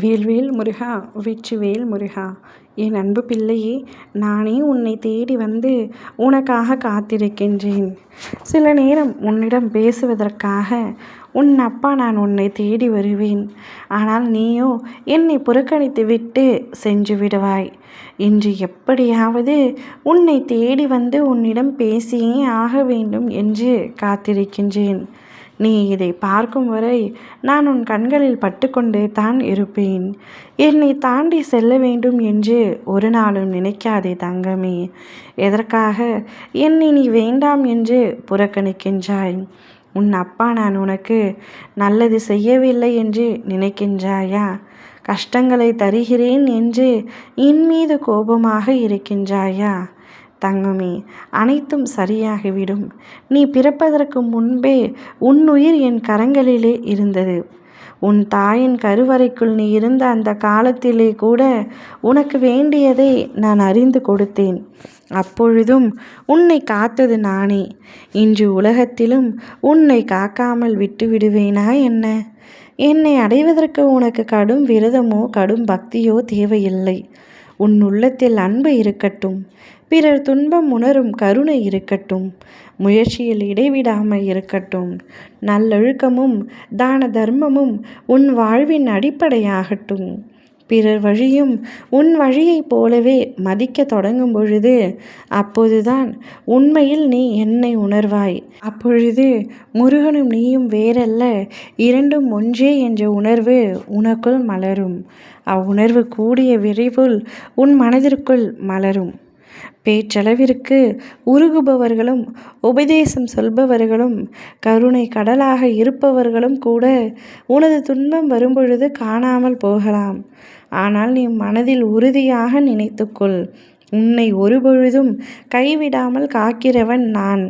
வேல்வேல் முருகா வெற்றிவேல் முருகா. என் அன்பு பிள்ளையே நானே உன்னை தேடி வந்து உனக்காக காத்திருக்கின்றேன். சில நேரம் உன்னிடம் பேசுவதற்காக உன் அப்பா நான் உன்னை தேடி வருவேன். ஆனால் நீயோ என்னை புறக்கணித்து விட்டு சென்று விடுவாய். இன்று எப்படியாவது உன்னை தேடி வந்து உன்னிடம் பேசியே ஆக வேண்டும் என்று காத்திருக்கின்றேன். நீ இதை பார்க்கும் வரை நான் உன் கண்களில் பட்டுக்கொண்டே தான் இருப்பேன். என்னை தாண்டி செல்ல வேண்டும் என்று ஒரு நாளும் நினைக்காதே தங்கமே. எதற்காக? என்னை நீ வேண்டாம் என்று புறக்கணிக்கின்றாய். உன் அப்பா நான் உனக்கு நல்லது செய்யவில்லை என்று நினைக்கின்றாயா? கஷ்டங்களை தருகிறேன் என்று என் மீது கோபமாக இருக்கின்றாயா? தங்கமே அனைத்தும் சரியாகிவிடும். நீ பிறப்பதற்கு முன்பே உன்னுயிர் என் கரங்களிலே இருந்தது. உன் தாயின் கருவறைக்குள் நீ இருந்த அந்த காலத்திலே கூட உனக்கு வேண்டியதை நான் அறிந்து கொடுத்தேன். அப்பொழுதும் உன்னை காத்தது நானே. இன்று உலகத்திலும் உன்னை காக்காமல் விட்டு விடுவேனா என்ன? என்னை அடைவதற்கு உனக்கு கடும் விரதமோ கடும் பக்தியோ தேவையில்லை. உன் உள்ளத்தில் அன்பு இருக்கட்டும். பிறர் துன்பம் உணரும் கருணை இருக்கட்டும். முயற்சியில் இடைவிடாமல் இருக்கட்டும். நல்லொழுக்கமும் தான தர்மமும் உன் வாழ்வின் அடிப்படையாகட்டும். பிறர் வழியும் உன் வழியைப் போலவே மதிக்க தொடங்கும் பொழுது அப்போதுதான் உண்மையில் நீ என்னை உணர்வாய். அப்பொழுது முருகனும் நீயும் வேறல்ல இரண்டும் ஒன்றே என்ற உணர்வு உனக்குள் மலரும். அவ்வுணர்வு கூடிய விரைவில் உன் மனதிற்குள் மலரும். பேச்சளவிற்கு உருகுபவர்களும் உபதேசம் சொல்பவர்களும் கருணை கடலாக இருப்பவர்களும் கூட உனது துன்பம் வரும்பொழுது காணாமல் போகலாம். ஆனால் நீ மனதில் உறுதியாக நினைத்துக்கொள். உன்னை ஒருபொழுதும் கைவிடாமல் காக்கிறவன் நான்.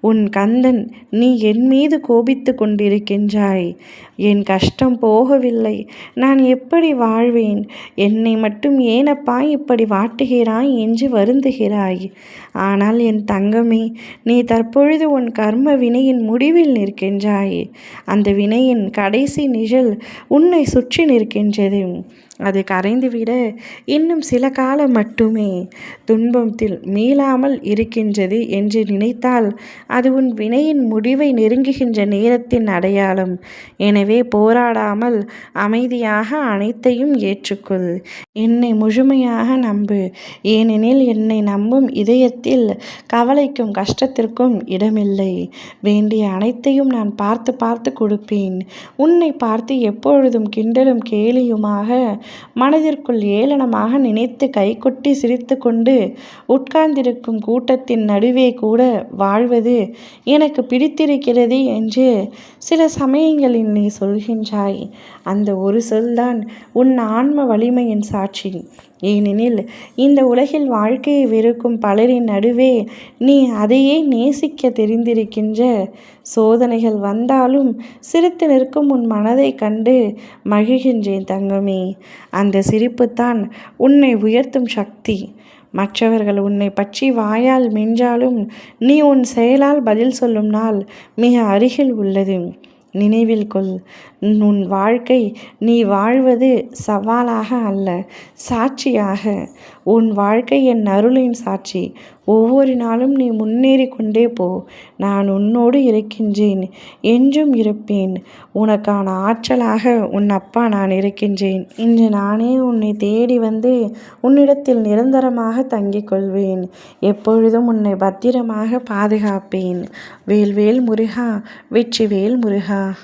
உன் கந்தன் நீ என் மீது கோபித்து கொண்டிருக்கின்றாய். என் கஷ்டம் போகவில்லை. நான் எப்படி வாழ்வேன்? என்னை மட்டும் ஏனப்பா இப்படி வாட்டுகிறாய் என்று வருந்துகிறாய். ஆனால் என் தங்கமே நீ தற்பொழுது உன் கர்ம வினையின் முடிவில் நிற்கின்றாய். அந்த வினையின் கடைசி நிழல் உன்னை சுற்றி நிற்கின்றது. அது கரைந்துவிட இன்னும் சில காலம் மட்டுமே. துன்பத்தில் மீளாமல் இருக்கின்றது என்று நினைத்தால் அது உன் வினையின் முடிவை நெருங்குகின்ற நேரத்தின் அடையாளம். எனவே போராடாமல் அமைதியாக அனைத்தையும் ஏற்றுக்கொள். என்னை முழுமையாக நம்பு. ஏனெனில் என்னை நம்பும் இதயத்தில் கவலைக்கும் கஷ்டத்திற்கும் இடமில்லை. வேண்டிய அனைத்தையும் நான் பார்த்து பார்த்து கொடுப்பேன். உன்னை பார்த்து எப்பொழுதும் கிண்டலும் கேலியுமாக மனதிற்குள் ஏளனமாக நினைத்து கைகொட்டி சிரித்து கொண்டு உட்கார்ந்திருக்கும் கூட்டத்தின் நடுவே கூட வாழ்வது எனக்கு பிடித்திருக்கிறது என்று சில சமயங்களில் நீ சொல்கின்றாய். அந்த ஒரு சொல்தான் உன் ஆன்ம வலிமையின் சாட்சி. ஏனெனில் இந்த உலகில் வாழ்க்கையை வெறுக்கும் பலரின் நடுவே நீ அதையே நேசிக்க தெரிந்திருக்கின்ற சோதனைகள் வந்தாலும் சிரித்து நிற்கும் உன் மனதை கண்டு மகிழ்கின்றேன் தங்கமே. அந்த சிரிப்புத்தான் உன்னை உயர்த்தும் சக்தி. மற்றவர்கள் உன்னை பற்றி வாயால் மிஞ்சாலும் நீ உன் செயலால் பதில் சொல்லும் நாள் மிக அருகில் உள்ளது. நினைவில் கொள். உன் வாழ்க்கை நீ வாழ்வது சவாலாக அல்ல சாட்சியாக. உன் வாழ்க்கை என் அருளின் சாட்சி. ஒவ்வொரு நாளும் நீ முன்னேறி கொண்டே போ. நான் உன்னோடு இருக்கின்றேன் என்றும் இருப்பேன். உனக்கான ஆற்றலாக உன் அப்பா நான் இருக்கின்றேன். இன்று நானே உன்னை தேடி வந்து உன்னிடத்தில் நிரந்தரமாக தங்கிக் கொள்வேன். எப்பொழுதும் உன்னை பத்திரமாக பாதுகாப்பேன். வேல்வேல் முருகா வெற்றிவேல் முருகா.